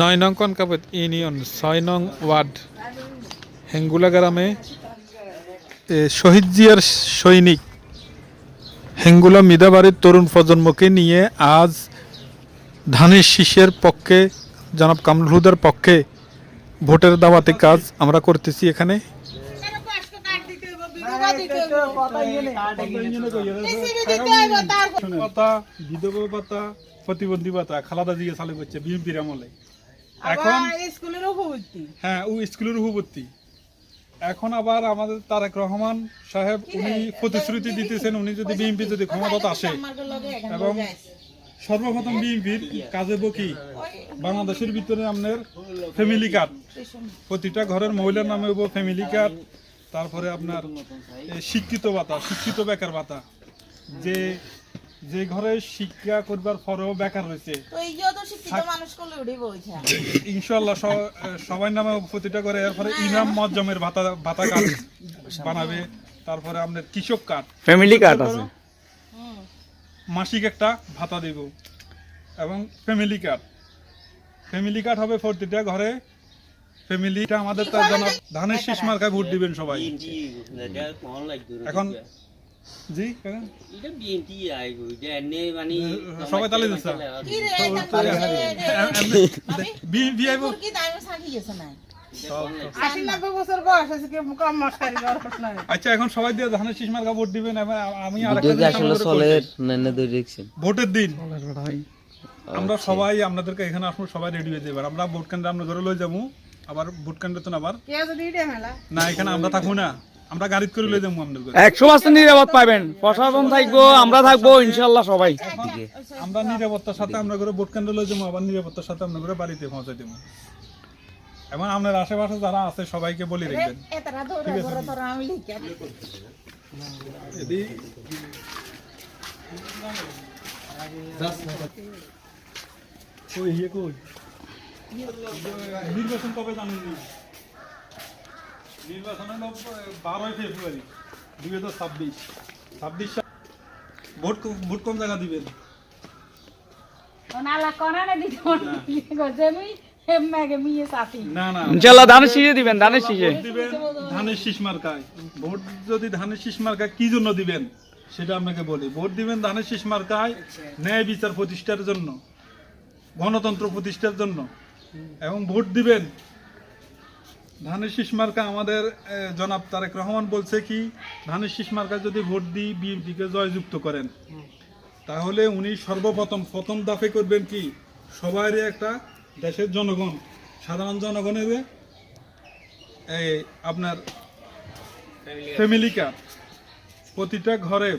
নয় নং কনকাপত ইউনিয়ন ছয় নং ওয়ার্ড, হেঙ্গুলা গ্রামে শহীদ জিয়ার সৈনিক হেঙ্গুলা মিদাবাড়ির তরুণ প্রজন্মকে নিয়ে আজ ধানের শীষের পক্ষে, জনাব কামরুল হুদার পক্ষে ভোটের দাওয়াতে কাজ আমরা করতেছি এখানে। প্রতিবন্ধী খালাদা দিয়ে চালু করছে বিএনপির আমলে এখন হ্যাঁ ও স্কুলের এখন আবার আমাদের তারেক রহমান সাহেব উনি প্রতিশ্রুতি দিতেছেন উনি যদি বিএনপি যদি ক্ষমতাতে আসে এবং সর্বপ্রথম বিএনপির কাজে বকি বাংলাদেশের ভিতরে আপনার ফ্যামিলি কার্ড প্রতিটা ঘরের মহিলার নামে ফ্যামিলি কার্ড তারপরে আপনার শিক্ষিত ভাতা শিক্ষিত বেকার ভাতা। যে যে ঘরে শিক্ষা করবার পরেও বেকার রয়েছে। তো এই যে তো শিক্ষিত মানুষ করলে উঠেই বলছে ইনশাল্লাহ সবাই নামে প্রতিটা করে এরপরে ইনাম মজ্জমের ভাতা ভাতা কার্ড বানাবে। তারপরে আপনার কৃষক কার্ড। ফ্যামিলি কার্ড আছে। মাসিক একটা ভাতা দেব। এবং ফ্যামিলি কার্ড ফ্যামিলি কার্ড হবে প্রতিটা ঘরে ফ্যামিলিটা আমাদের তার জন্য ধানের শেষ মার্কায় ভোট দিবেন সবাই। এখন জি সবাই তালে দিচ্ছে এটা আচ্ছা এখন সবাই দিয়ে ধানের শেষ মার্কা ভোট দিবেন আমি দেখছেন ভোটের দিন। আমরা সবাই আপনাদেরকে এখানে আসব সবাই রেডি হয়ে যাবে। আমরা ভোট কেন্দ্রে আমরা ঘরে লই যাব। আবার ভোট কেন্দ্রে তো না আবার? না এখানে আমরা থাকব না। আমরা গাড়িতে করে লই যাব আপনাদের একশো পার্সেন্ট নিরাপদ পাবেন। প্রশাসন থাকব আমরা থাকব ইনশাল্লাহ সবাই। আমরা নিরাপত্তার সাথে আমরা করে ভোট কেন্দ্রে লই যাব আবার নিরাপত্তার সাথে আমরা করে বাড়িতে পৌঁছে দেবো। এবং আপনার আশেপাশে যারা আছে সবাইকে বলে রাখবেন এতটা ধরে নির্বাচন কবে জানেন না? নির্বাচন হলো বারোই ফেব্রুয়ারি দুই হাজার ছাব্বিশ। ছাব্বিশ সাল ভোট ভোট কোন জায়গা দিবেন? ধানের শীষে দিবেন ধানের দিবেন ধানের শীষ মার্কায়। ভোট যদি ধানের শীষ মার্কায় কি জন্য দিবেন? সেটা আপনাকে বলি। ভোট দিবেন ধানের শীষ মার্কায় ন্যায় বিচার প্রতিষ্ঠার জন্য গণতন্ত্র প্রতিষ্ঠার জন্য। এবং ভোট দিবেন। ধানের শীষ মার্কা আমাদের জনাব তারেক রহমান বলছে কি, ধানের শীষ মার্কা যদি ভোট দিই বিএনপিকে জয়যুক্ত করেন, তাহলে উনি সর্বপ্রথম, প্রথম দাফে করবেন কি সবারই একটা দেশের জনগণ, সাধারণ জনগণের এই আপনার ফ্যামিলি কার্ড প্রতিটা ঘরে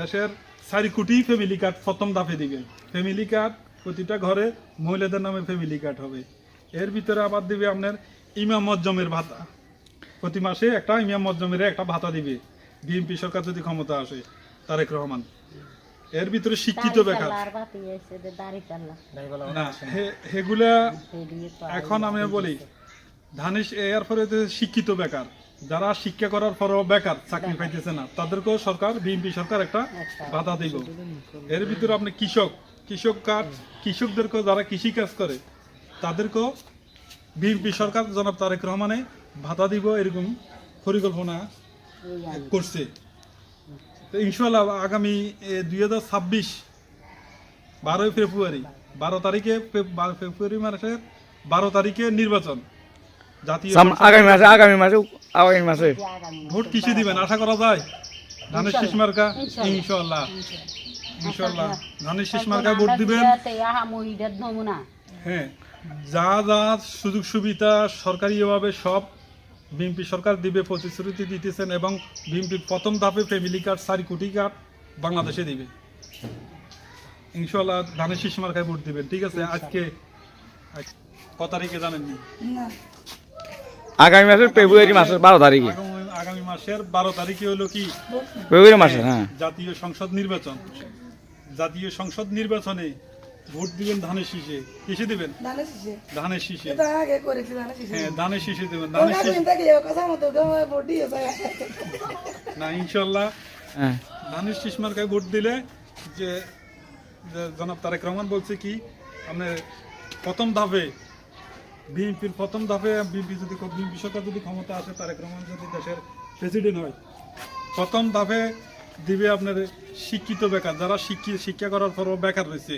দেশের চারি কোটি ফ্যামিলি কার্ড প্রথম দাফে দিবে। ফ্যামিলি কার্ড প্রতিটা ঘরে মহিলাদের নামে ফ্যামিলি কার্ড হবে। এর ভিতরে আবার দিবে আপনার ইমাম মজ্জমের ভাতা। প্রতি মাসে একটা ইমাম মজ্জমের একটা ভাতা দিবে। বিএনপি সরকার যদি ক্ষমতা আসে তারেক রহমান। এর ভিতরে শিক্ষিত বেকার। না হেগুলা এখন আমি বলি ধানিশ এর ফলে শিক্ষিত বেকার যারা শিক্ষা করার পরেও বেকার চাকরি পাইতেছে না তাদেরকেও সরকার বিএনপি সরকার একটা বাধা দিব। এর ভিতরে আপনি কৃষক কৃষক কার্ড কৃষকদেরকেও যারা কৃষি কাজ করে তাদেরকেও বিএনপি সরকার জনাব তারেক রহমানে ভাতা দিব এরকম পরিকল্পনা করছে। তো ইনশাল্লাহ আগামী দুই হাজার ছাব্বিশ বারোই ফেব্রুয়ারি বারো তারিখে ফেব্রুয়ারি মাসের বারো তারিখে নির্বাচন। জাতীয় আগামী মাসে আগামী মাসে আগামী মাসে। ভোট কিসে দিবেন? আশা করা যায়? ধানের শীষ মার্কা? ইনশাল্লাহ ইনশাল্লাহ ধানের শীষ মার্কায় ভোট দিবেন। হ্যাঁ। যা যা সুযোগ সুবিধা সরকারিভাবে সব বিএনপি সরকার দিবে প্রতিশ্রুতি দিতেছেন এবং বিএনপি প্রথম ধাপে ফ্যামিলি কার্ড চারি কোটি কার্ড বাংলাদেশে দিবে। ইনশাল্লাহ ধানের শীষ মার্কায় ভোট দিবেন ঠিক আছে? আজকে আজ- ক তারিখে জানেননি? আগামী মাসের ফেব্রুয়ারি মাসের বারো তারিখে। আগামী- মাসের বারো তারিখে হলো কি? ফেব্রুয়ারি মাসে হ্যাঁ। জাতীয় সংসদ নির্বাচন। জাতীয় সংসদ নির্বাচনে ভোট দিবেন ধানের শীষে। কিসে দিবেন? ধানের শীষে। এটা আগে করেছি ধানে শিশে হ্যাঁ ধানের শীষে দেবেন ধানের শীষ। কথা মতো বডি আছে না ইনশাল্লাহ। হ্যাঁ। ধানের শীষ মার্কায় ভোট দিলে যে জনাব তারেক রহমান বলছে কি আপনার প্রথম ধাপে বিএনপির প্রথম ধাপে বিএনপি যদি বিএনপি সরকার যদি ক্ষমতা আসে তারেক রহমান যদি দেশের প্রেসিডেন্ট হয় প্রথম ধাপে দিবে আপনার শিক্ষিত বেকার। যারা শিক্ষি শিক্ষা করার পরও বেকার রয়েছে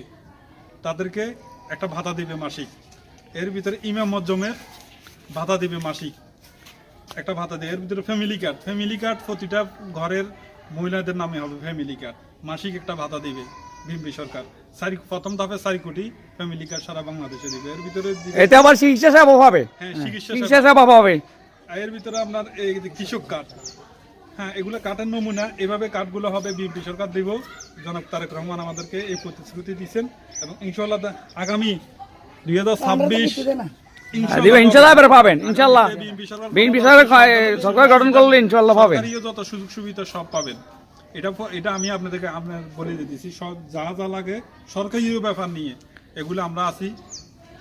তাদেরকে একটা ভাতা দিবে মাসিক। এর ভিতরে ইমাম মজ্জমের ভাতা দিবে মাসিক। একটা ভাতা দেয় এর ভিতরে ফ্যামিলি কার্ড ফ্যামিলি কার্ড প্রতিটা ঘরের মহিলাদের নামে হবে ফ্যামিলি কার্ড মাসিক একটা ভাতা দিবে বিএনপি সরকার। চারি প্রথম ধাপে চারি কোটি ফ্যামিলি কার্ড সারা বাংলাদেশে দিবে। এর ভিতরে দিবে- এতে আবার চিকিৎসা সেবা পাবে হ্যাঁ চিকিৎসা সেবা। আর এর ভিতরে আপনার এই কৃষক কার্ড হ্যাঁ এগুলো কার্ডের নমুনা। এভাবে কার্ডগুলো হবে বিএনপি সরকার দিব। জনক তারেক রহমান আমাদেরকে এই প্রতিশ্রুতি দিচ্ছেন এবং ইনশাল্লাহ আগামী দুই হাজার ছাব্বিশ হ্যাঁ, ইনশাল্লাহ এবারে পাবেন ইনশাল্লাহ বিএনপি সরকার সরকার গঠন করলে ইনশাল্লাহ পাবেন। যত সুযোগ সুবিধা সব পাবেন। এটা এটা আমি আপনাদেরকে আপনার বলে দিতেছি সব যা যা লাগে সরকারিও ব্যাপার নিয়ে এগুলো আমরা আছি।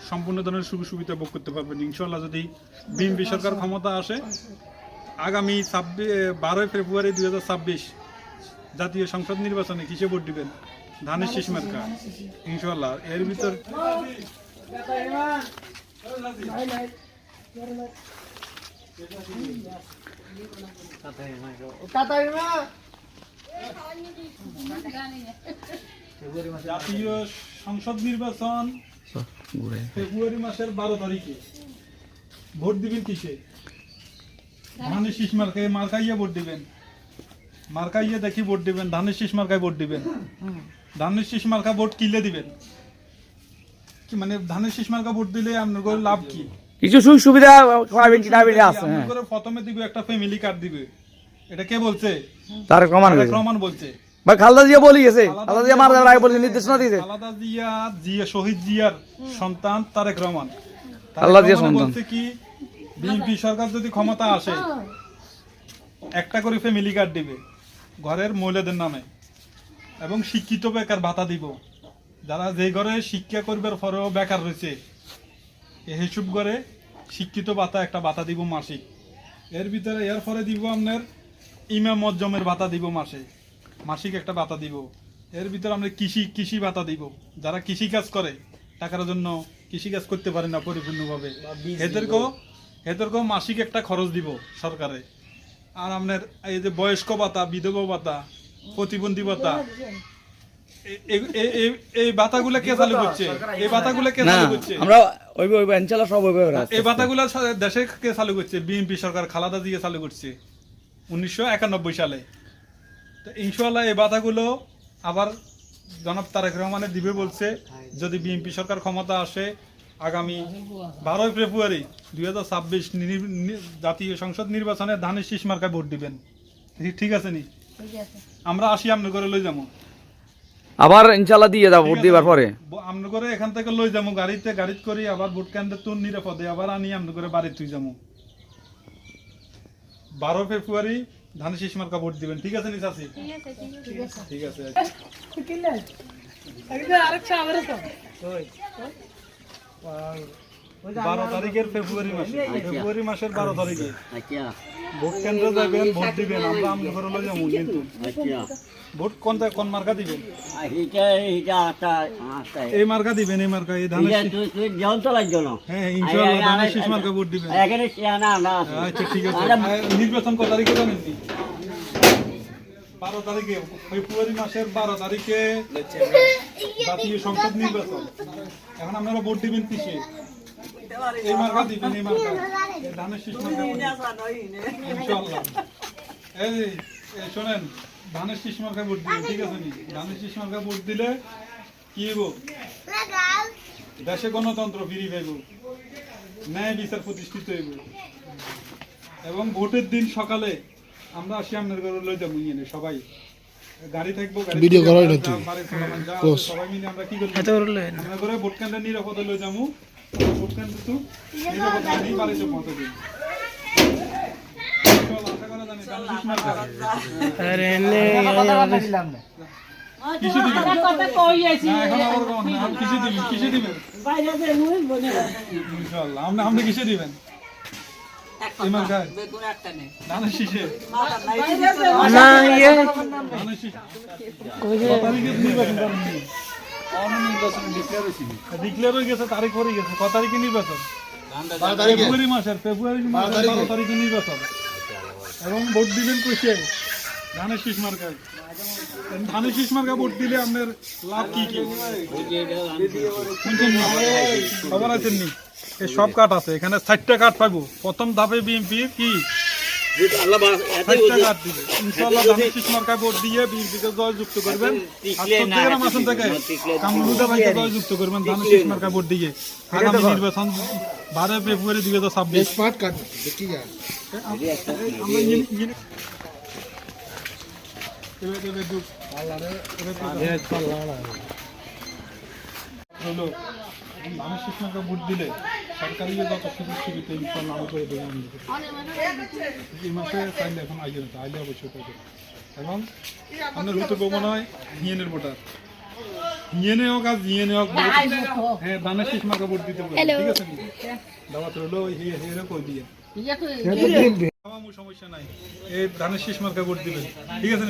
সম্পূর্ণ ধরনের সুযোগ সুবিধা ভোগ করতে পারবেন। ইনশাল্লাহ যদি বিএনপি সরকার ক্ষমতা আসে আগামী ছাব্বিশ বারোই ফেব্রুয়ারি দুই হাজার ছাব্বিশ জাতীয় সংসদ নির্বাচনে কিসে ভোট দিবেন? ধানের শীষ মার্কা। ইনশাল্লাহ এর ভিতর জাতীয় সংসদ নির্বাচন ফেব্রুয়ারি মাসের বারো তারিখে। ভোট দিবেন কিসে? ধানের শীষ মার্কাইয়ে ভোট দিবেন। মার্কাইয়ে দেখি ভোট দিবেন ধানের শীষ মার্কায় ভোট দিবেন। ধানের শীষ মার্কা ভোট কিলে দিবেন? কি মানে ধানের শীষ মার্কা ভোট দিলে আপনার করে লাভ কি? কিছু সুযোগ সুবিধা পাবেন কি দাবি আছে হ্যাঁ। করে প্রথমে দিবে একটা ফ্যামিলি কার্ড দিবে। এটা কে বলছে? তার প্রমাণ তারেক হয়েছে বলছে। ভাই খালদা জিয়া বলি গেছে। খালদা জিয়া মারা যাওয়ার আগে বলছে নির্দেশনা দিয়েছে। আলাদা জিয়া জিয়া শহীদ জিয়ার সন্তান তারেক রহমান। আল্লাহ জিয়া সন্তান। বলছে কি বিএনপি সরকার যদি ক্ষমতা আসে একটা করে ফ্যামিলি কার্ড দিবে ঘরের মহিলাদের নামে। এবং শিক্ষিত বেকার ভাতা দিব। যারা যে ঘরে শিক্ষা করবার পরেও বেকার রয়েছে হিসুব করে শিক্ষিত ভাতা একটা ভাতা দিব মাসিক। এর ভিতরে এর পরে দিব আপনার ইমাম মজ্জমের ভাতা দিব মাসে। মাসিক একটা ভাতা দিব। এর ভিতরে আমরা কৃষি কৃষি ভাতা দিব। যারা কৃষি কাজ করে টাকার জন্য কৃষি কাজ করতে পারে না পরিপূর্ণভাবে। এদেরকেও এদেরকেও মাসিক একটা খরচ দিব সরকারে। আর আপনার এই যে বয়স্ক ভাতা বিধবা ভাতা প্রতিবন্ধী ভাতা এই ভাতাগুলো কে চালু করছে? এই ভাতাগুলো কে চালু করছে? আমরা ওই ওই ইনশাল্লাহ সব ওই এই ভাতাগুলো দেশে কে চালু করছে? বিএনপি সরকার খালাদা দিয়ে চালু করছে উনিশশো একানব্বই সালে। তো ইনশাল্লাহ এই ভাতাগুলো আবার জনাব তারেক রহমানের দিবে বলছে যদি বিএনপি সরকার ক্ষমতা আসে আগামী বারোই ফেব্রুয়ারি দুই হাজার ছাব্বিশ জাতীয় সংসদ নির্বাচনে ধানের শীষ মার্কায় ভোট দিবেন। ঠিক- ঠিক আছে নি? আমরা আসি আপনার করে লই যাব আবার ইনশাল্লাহ দিয়ে যাব ভোট দিবার পরে। আমরা করে এখান থেকে লই যাব গাড়িতে গাড়িতে করি আবার ভোট কেন্দ্রে তুন নিরাপদে আবার আনি আমরা করে বাড়ি তুই যাব বারো ফেব্রুয়ারি ধানের শীষ মার্কা ভোট দিবেন। ঠিক আছে নি চাষি ঠিক আছে বারো তারিখের ফেব্রুয়ারি মাসে। ফেব্রুয়ারি মাসের বারো তারিখে। ভোট কেন্দ্রে যাবেন ভোট দিবেন আমরা আমরা করে লই যাব কিন্তু। ভোট কোন কোন মার্কা দিবেন? এই মার্কা দিবেন এই মার্কা এই ধানের শীষ- হ্যাঁ ইনশাআল্লাহ ধানের শীষ মার্কা ভোট দিবেন। আচ্ছা ঠিক আছে। নির্বাচন কত তারিখে জানেন নি? বারো তারিখে, ফেব্রুয়ারি মাসের বারো তারিখে জাতীয় সংসদ নির্বাচন। এখন আপনারা ভোট দিবেন কিসে? এই মার্কা দিবেন, এই মার্কা। ধানের শীষ এই শোনেন, ধানের শীষ মার্কা ভোট দিবেন, ঠিক আছে নি? ধানের শীষ মার্কা ভোট দিলে কি হইব? দেশে গণতন্ত্র ফিরি পাইব। ন্যায় বিচার প্রতিষ্ঠিত হইব। এবং ভোটের দিন সকালে আমরা আসি আপনার ঘরে লই যাব ইয়ে সবাই। গাড়ি থাকব ভিডিও করা সবাই মিলে আমরা কি করব? আমরা করে ভোট কেন্দ্রে নিরাপদে লই যাব তো নিরাপদে আনি বাড়িতে পৌঁছে দিন না? কথা কই আছি? এখন আবার আপনি? ইনশাআল্লাহ। দিবেন? তারিখে গেছে তারিখ পরে গেছে। ক তারিখে নির্বাচন? ফেব্রুয়ারি মাসের ফেব্রুয়ারি মাসের বারো তারিখে। নির্বাচন। এবং ভোট দিবেন কইছে ধানের শীষ মার্কায়। ধানের শীষ মার্কা ভোট দিলে আপনার লাভ কি কি? খবর আছেন নি? এই সব কাঠ আছে এখানে ষাটটা কাঠ পাবো। প্রথম ধাপে বিএনপি কি? দিয়ে আগামী নির্বাচন বারো ফেব্রুয়ারি দুই হাজার ছাব্বিশ। মানুষ ভোট দিলে সরকারি যত সুযোগ সুবিধা ইনশাল্লাহ আমি করে দেবো আমি এই মাসে চাইলে এখন আইলে না আইলে অবশ্যই পাবে এবং আপনার হতে পাবো নয় হিয়েনের ভোটার। হিয়েনে হোক আর জিয়েনে হোক হ্যাঁ ধানের শীষ ভোট দিতে পারবে ঠিক আছে দাওয়াত রইল হিয়ে হিয়ে কই দিয়ে। সমস্যা নাই। এই ধানের শীষ মার্কা ভোট দিবেন। ঠিক আছে